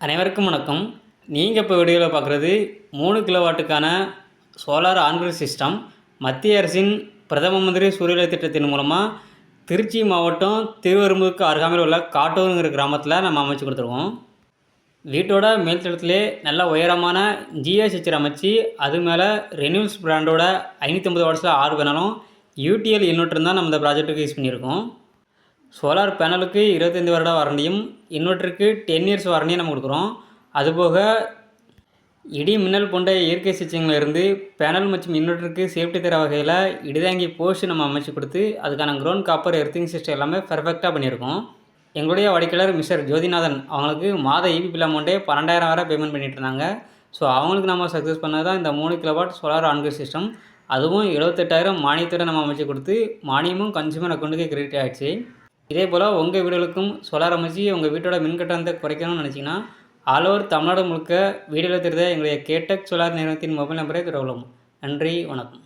அனைவருக்கும் வணக்கம். நீங்கள் இப்போ வீடியோவில் பார்க்குறது மூணு கிலோவாட்டுக்கான சோலார் ஆன்கிரிட் சிஸ்டம் மத்திய அரசின் பிரதம மந்திரி சூரியல திட்டத்தின் மூலமாக திருச்சி மாவட்டம் திருவெரும்புக்கு அருகாமையில் உள்ள காட்டூருங்கிற கிராமத்தில் நம்ம அமைச்சு கொடுத்துருக்கோம். வீட்டோட மேல்தளத்திலே நல்ல உயரமான ஜிஎஸ்ஹெச்சர் அமைச்சு அது மேலே ரெனியூல்ஸ் பிராண்டோட ஐநூற்றம்பது வாட்ஸில் ஆறு பேனலும் யூடிஎல் இன்வெர்ட்டர் தான் நம்ம இந்த ப்ராஜெக்ட்டுக்கு யூஸ் பண்ணியிருக்கோம். சோலார் பேனலுக்கு இருபத்தைந்து வருட வாரண்டியும் இன்வெர்ட்டருக்கு டென் இயர்ஸ் வாரண்டியும் நம்ம கொடுக்குறோம். அதுபோக இடி மின்னல் போன்ற இயற்கை சிச்சங்களில் இருந்து பேனல் மற்றும் இன்வெர்ட்டருக்கு சேஃப்டி தர வகையில் இடிதாங்கி போஸ்ட் நம்ம அமைச்சு கொடுத்து அதுக்கான க்ரௌண்ட் காப்பர் எர்த்திங் சிஸ்டம் எல்லாமே பெர்ஃபெக்டாக பண்ணியிருக்கோம். எங்களுடைய வாடிக்கையாளர் மிஸ்டர் ஜோதிநாதன் அவங்களுக்கு மாத இபி பில் அமௌண்ட்டே பன்னெண்டாயிரம் வரை பேமெண்ட் பண்ணிட்டு இருந்தாங்க. ஸோ அவங்களுக்கு நம்ம சக்ஸஸ் பண்ணது தான் இந்த மூணு கிலோவாட் சோலார் ஆன்கர் சிஸ்டம் அதுவும் எழுபத்தெட்டாயிரம் மானியத்தோட நம்ம அமைச்சு கொடுத்து மானியமும் கன்சியூமர் அக்கௌண்ட்டுக்கு கிரெடிட் ஆகிடுச்சு இதே போல் உங்கள் வீடுகளுக்கும் சோலார் அமைச்சு உங்கள் வீட்டோட மின்கட்டணத்தை குறைக்கணும்னு நினச்சிங்கன்னா ஆல் ஓவர் தமிழ்நாடு முழுக்க வீடியோவில் தெரிந்த எங்களுடைய கேட்டக் சோலார் நிறுவனத்தின் மொபைல் நம்பரை தொடரலாம். நன்றி வணக்கம்.